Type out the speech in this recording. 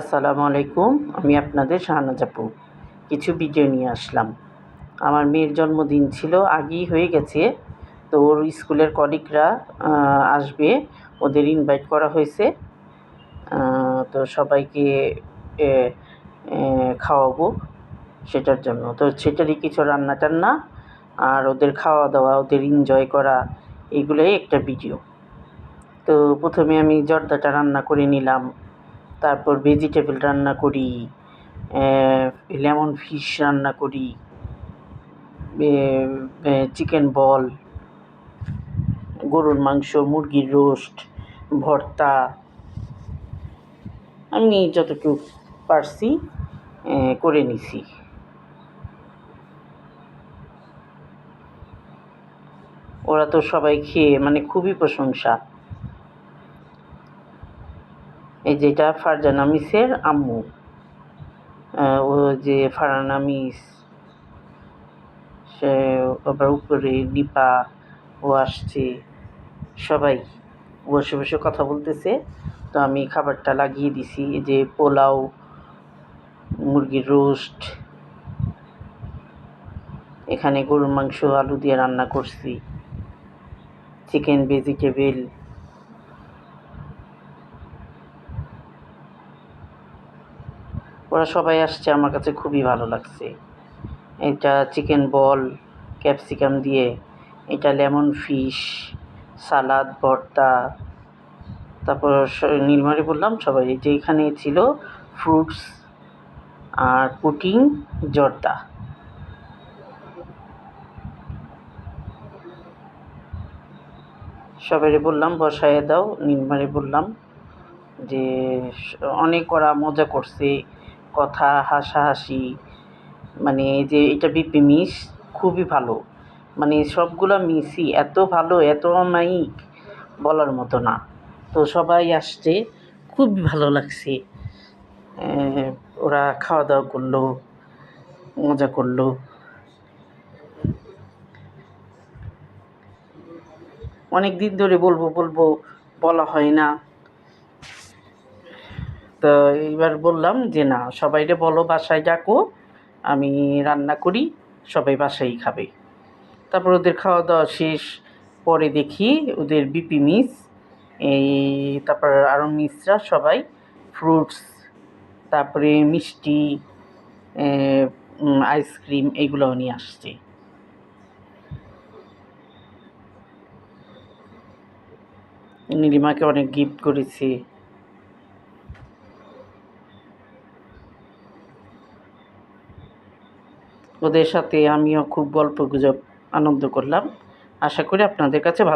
আসসালামু আলাইকুম, আমি আপনাদের শাহনাজ আপু। কিছু ভিডিও নিয়ে আসলাম। আমার মেয়ের জন্মদিন ছিল, আগেই হয়ে গেছে। তো ওর স্কুলের কলিগরা আসবে। ওদের ইনভাইট করা হয়েছে। তো সবাইকে খাওয়াবো সেটার জন্য। তো সেটারই কিছু রান্না টান্না আর ওদের খাওয়া দাওয়া ওদের এনজয় করা, এগুলোই একটা ভিডিও তো প্রথমে আমি জর্দাটা রান্না করে নিলাম। তারপর ভেজিটেবল রান্না করি লেমন ফিশ রান্না করি চিকেন বল গরুর মাংস, মুরগির রোস্ট, ভর্তা, আমি যতটুকু পারছি করে নিছি। ওরা তো সবাই খেয়ে মানে খুবই প্রশংসা। এই যেটা ফারজানা মিসের আম্মু। ও যে ফারহানা মিস, সে আবার উপরে নিপা, ও আসছে। সবাই বসে বসে কথা বলতেছে। তো আমি খাবারটা লাগিয়ে দিছি, এই যে পোলাও, মুরগির রোস্ট, এখানে গরুর মাংস, আলু দিয়ে রান্না করছি। Chicken, vegetable. ওরা সবাই আসছে, আমার কাছে খুবই ভালো লাগছে। এটা চিকেন বল ক্যাপসিকাম দিয়ে, এটা লেমন ফিশ সালাদ ভর্তা, তারপর নীলমারি বললাম, সবাই যে এখানে ছিল ফ্রুটস আর পুটিং জর্দা। সবাই বললাম বসায় দাও, নীলমারি বললাম যে অনেক ওরা মজা করছে। কথা, হাসাহাসি মানে যে এটা বিপি মিস খুবই ভালো। মানে সবগুলা মিসই এত ভালো, এত অমায়িক বলার মতো না। তো সবাই আসছে, খুবই ভালো লাগছে। ওরা খাওয়া দাওয়া করল, মজা করল। অনেক দিন ধরে বলব বলব, বলা হয় না। তো এইবার বললাম যে, না, সবাইরে বলো বাসায় ডাকো, আমি রান্না করি, সবাই বাসায় খাবে। তারপর ওদের খাওয়া দাওয়া শেষ, পরে দেখি ওদের বিপি মিস এই তারপর আরও মিসরা সবাই ফ্রুটস তারপরে মিষ্টি আইসক্রিম এইগুলোও নিয়ে আসছে। নীলিমাকে অনেক গিফট করেছি। ওদের সাথে আমিও খুব গল্প গুজব আনন্দ করলাম। আশা করি আপনাদের কাছে ভালো